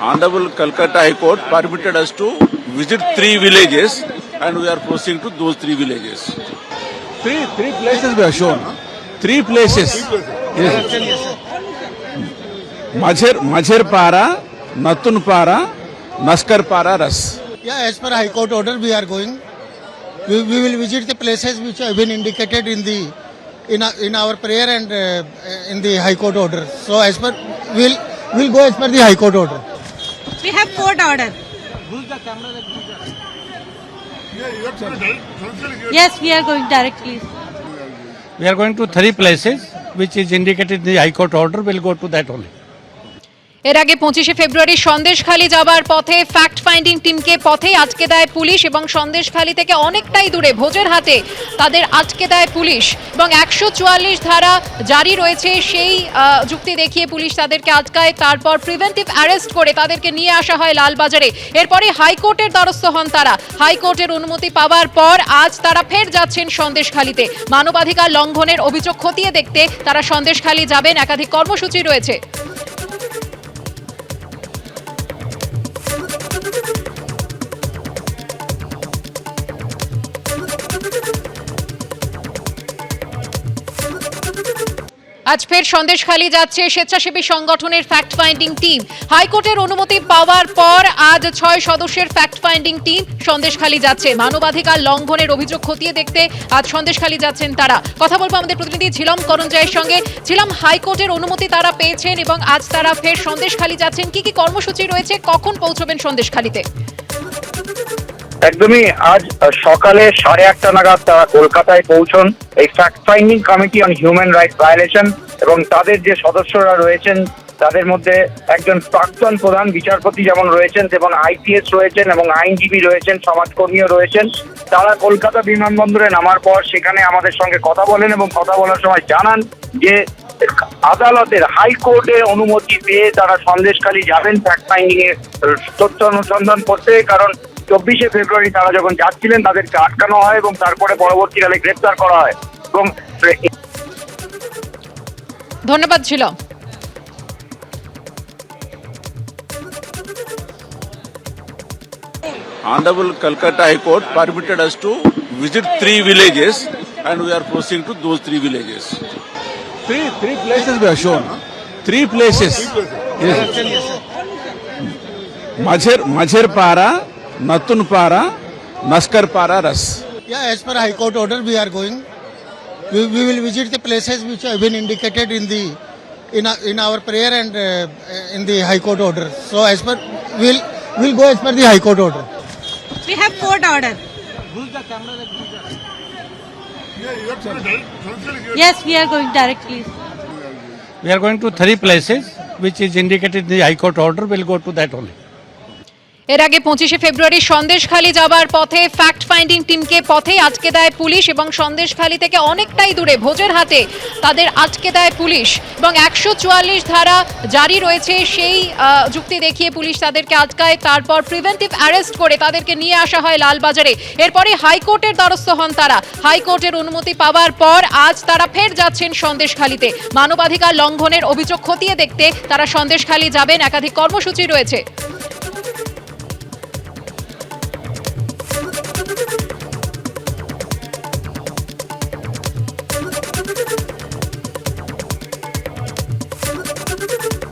Honorable Calcutta High Court permitted us to visit three villages and we are proceeding to those three villages. Three, three places we are shown. Three places. Yes. Majher, Majherpara, Natunpara, Naskarpara, Ras. Yeah, as per High Court order, we are going. We, we will visit the places which have been indicated in the in, our- in our prayer and uh, in the High Court order. So as per we'll we'll go as per the High Court order. We have court order. Yes, we are going directly. We are going to three places which is indicated in the High Court order. We'll go to that only. এর আগে পঁচিশে ফেব্রুয়ারি সন্দেশখালি যাবার পথে fact finding টিমকে পথে আটকে দেয় police এবং সন্দেশখালি থেকে অনেকটাই দূরে ভোজের হাতে তাদের আটকে দেয় পুলিশ এবং একশো চুয়াল্লিশ ধারা জারি রয়েছে সেই যুক্তি দেখিয়ে পুলিশ তাদেরকে আটকায়। তারপর প্রিভেন্টিভ অ্যারেস্ট করে তাদেরকে নিয়ে আসা হয় লালবাজারে। এরপরে হাইকোর্টের দ্বারস্থ হন তারা। হাইকোর্টের অনুমতি পাওয়ার পর আজ তারা ফের যাচ্ছেন সন্দেশখালিতে। মানবাধিকার লঙ্ঘনের অভিযোগ খতিয়ে দেখতে তারা সন্দেশখালি যাবেন। একাধিক কর্মসূচি রয়েছে। আজ ফের সন্দেশখালী যাচ্ছে স্বেচ্ছাসেবী সংগঠনের ফ্যাক্ট ফাইন্ডিং টিম হাইকোর্টের অনুমতি পাওয়ার পর আজ ছয় সদস্যের ফ্যাক্ট ফাইন্ডিং টিম সন্দেশখালী যাচ্ছে। মানবাধিকার লঙ্ঘনের অভিযোগ খতিয়ে দেখতে আজ সন্দেশখালী যাচ্ছেন তারা। কথা বলব আমাদের প্রতিনিধি ঝিলম করঞ্জয়ের সঙ্গে। ঝিলম, হাইকোর্টের অনুমতি তারা পেয়েছেন এবং আজ তারা ফের সন্দেশখালী যাচ্ছেন। কি কি কর্মসূচি রয়েছে? কখন পৌঁছবেন সন্দেশখালীতে একদমই আজ সকালে সাড়ে আটটা নাগাদ তারা কলকাতায় পৌঁছন। এই fact finding committee on human rights violation এবং তাদের যে সদস্যরা রয়েছেন, তাদের মধ্যে একজন প্রাক্তন প্রধান বিচারপতি যেমন রয়েছেন এবং আইপিএস রয়েছেন এবং আইনজীবী রয়েছেন, সমাজকর্মীও রয়েছেন। তারা কলকাতা বিমানবন্দরে নামার পর সেখানে আমাদের সঙ্গে কথা বলেন এবং কথা বলার সময় জানান যে আদালতের হাইকোর্টে অনুমতি পেয়ে তারা সন্দেশখালী যাবেন ফ্যাক্ট ফাইন্ডিং এর তথ্য অনুসন্ধান করতে। কারণ চব্বিশে ফেব্রুয়ারি তারা যখন যাচ্ছিলেন তাদেরকে আটকানো হয় এবং তারপরে পরবর্তীকালে গ্রেপ্তার করা হয় এবং ধন্যবাদ Jhelum Honorable Calcutta High Court permitted us to visit three villages and we are proceeding to those three villages. Three, three places we are shown. Three places. Yes. Majher, Majherpara, नतुन पारा नस्कर पारा रस। या as per high court order we are going we will visit the places which have been indicated in the in in our prayer and in the high court order so as per we will will go as per the high court order we have court order yes we are going directly we are going to three places which is indicated in the high court order. We'll go to that only. এর আগে পঁচিশে ফেব্রুয়ারি সন্দেশখালী যাবার পথে fact finding টিমকে পথে আটকে দেয় police এবং সন্দেশখালী থেকে অনেকটাই দূরে ভোজের হাতে তাদের আটকে দেয় পুলিশ এবং একশো চুয়াল্লিশ ধারা জারি রয়েছে সেই যুক্তি দেখিয়ে পুলিশ তাদেরকে আটকায়। তারপর প্রিভেন্টিভ অ্যারেস্ট করে তাদেরকে নিয়ে আসা হয় লালবাজারে। এরপরে হাইকোর্টের দ্বারস্থ হন তারা। হাইকোর্টের অনুমতি পাওয়ার পর আজ তারা ফের যাচ্ছেন সন্দেশখালীতে। মানবাধিকার লঙ্ঘনের অভিযোগ খতিয়ে দেখতে তারা সন্দেশখালী যাবেন। একাধিক কর্মসূচি রয়েছে।